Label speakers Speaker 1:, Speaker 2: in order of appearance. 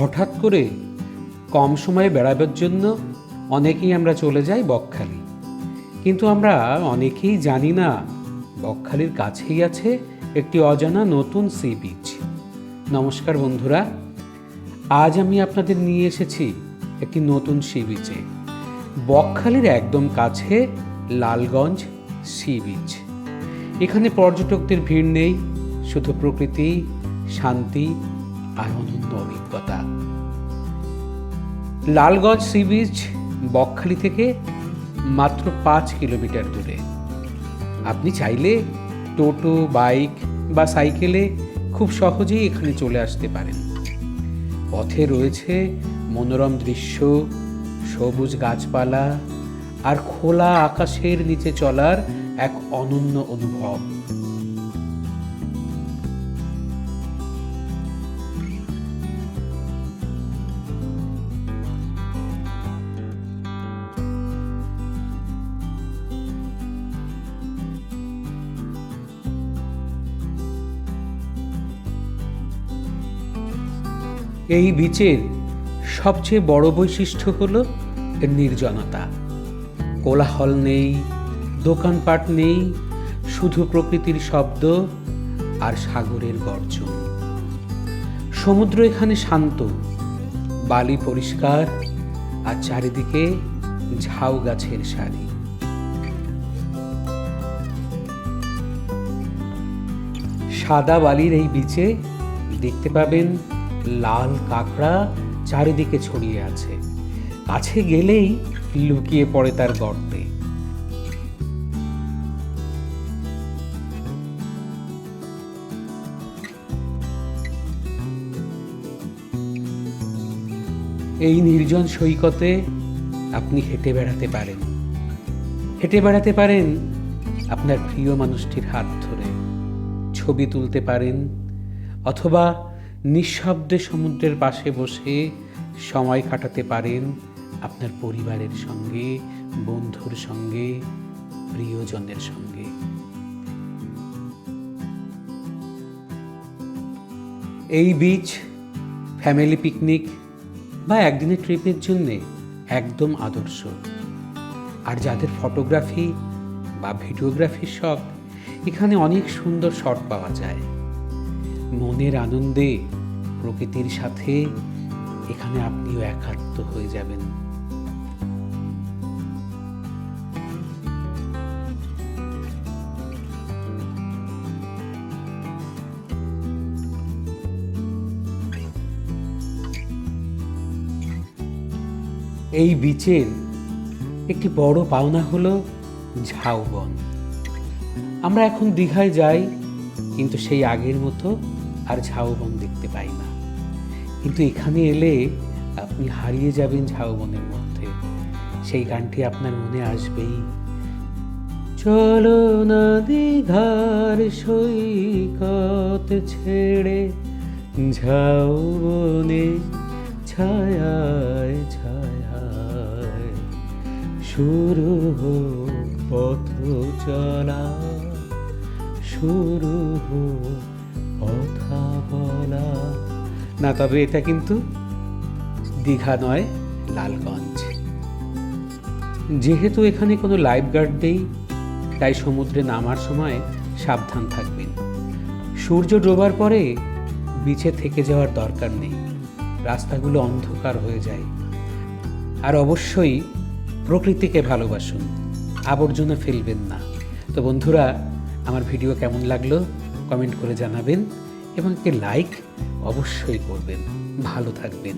Speaker 1: হঠাৎ করে কম সময়ে বেড়াবার জন্য অনেকেই আমরা চলে যাই বকখালি। কিন্তু আমরা অনেকেই জানি না বকখালির কাছেই আছে একটি অজানা নতুন সি বিচ। নমস্কার বন্ধুরা, আজ আমি আপনাদের নিয়ে এসেছি একটি নতুন সি বিচে। বকখালির একদম কাছে লালগঞ্জ সি বিচ। এখানে পর্যটকদের ভিড় নেই, শুধু প্রকৃতি, শান্তি আর অভিজ্ঞতা। লালগঞ্জ সি বিচ, বকখালি থেকে মাত্র পাঁচ কিলোমিটার দূরে। আপনি চাইলে টোটো, বাইক বা সাইকেলে খুব সহজেই এখানে চলে আসতে পারেন। পথে রয়েছে মনোরম দৃশ্য, সবুজ গাছপালা আর খোলা আকাশের নিচে চলার এক অনন্য অনুভব। এই বিচের সবচেয়ে বড় বৈশিষ্ট্য হল এর নির্জনতা। কোলাহল নেই, দোকানপাট নেই, শুধু প্রকৃতির শব্দ আর সাগরের গর্জন। সমুদ্র এখানে শান্ত, বালি পরিষ্কার আর চারিদিকে ঝাউ গাছের সারি। সাদা বালির এই বিচে দেখতে পাবেন লাল কাঁকড়া চারিদিকে ছড়িয়ে আছে। কাছে গেলেই লুকিয়ে পড়ে তার গর্তে। এই নির্জন সৈকতে আপনি হেঁটে বেড়াতে পারেন। হেঁটে বেড়াতে পারেন আপনার প্রিয় মানুষটির হাত ধরে। ছবি তুলতে পারেন অথবা নিঃশব্দে সমুদ্রের পাশে বসে সময় কাটাতে পারেন আপনার পরিবারের সঙ্গে, বন্ধুর সঙ্গে, প্রিয়জনের সঙ্গে। এই বিচ ফ্যামিলি পিকনিক বা একদিনের ট্রিপের জন্যে একদম আদর্শ। আর যাদের ফটোগ্রাফি বা ভিডিওগ্রাফির শখ, এখানে অনেক সুন্দর শট পাওয়া যায়। মনের আনন্দে প্রকৃতির সাথে এখানে আপনিও একাত্ম হয়ে যাবেন। এই বিচের একটি বড় পাওনা হলো ঝাউবন। আমরা এখন দীঘায় যাই, কিন্তু সেই আগের মতো আর ঝাউবন দেখতে পাই না। কিন্তু এখানে এলে আপনি হারিয়ে যাবেন ঝাউবনের মধ্যে। সেই গানটি আপনার মনে আসবেই। চলো না দীঘার সৈকত ছেড়ে ঝাউবনে ছায়ায় ছায়ায় শুরু হোক পথ চলা, শুরু হোক কথা বলা। না, তবে এটা কিন্তু দীঘা নয়, লালগঞ্জ। যেহেতু এখানে কোনো লাইফ গার্ড নেই, তাই সমুদ্রে নামার সময় সাবধান থাকবেন। সূর্য ডোবার পরে বিচে থেকে যাওয়ার দরকার নেই। রাস্তাগুলো অন্ধকার হয়ে যায়। আর অবশ্যই প্রকৃতিকে ভালোবাসুন। আবর্জনা ফেলবেন না। তো বন্ধুরা, আমার ভিডিও কেমন লাগল? কমেন্ট করে জানাবেন এবং একটি লাইক অবশ্যই করবেন। ভালো থাকবেন।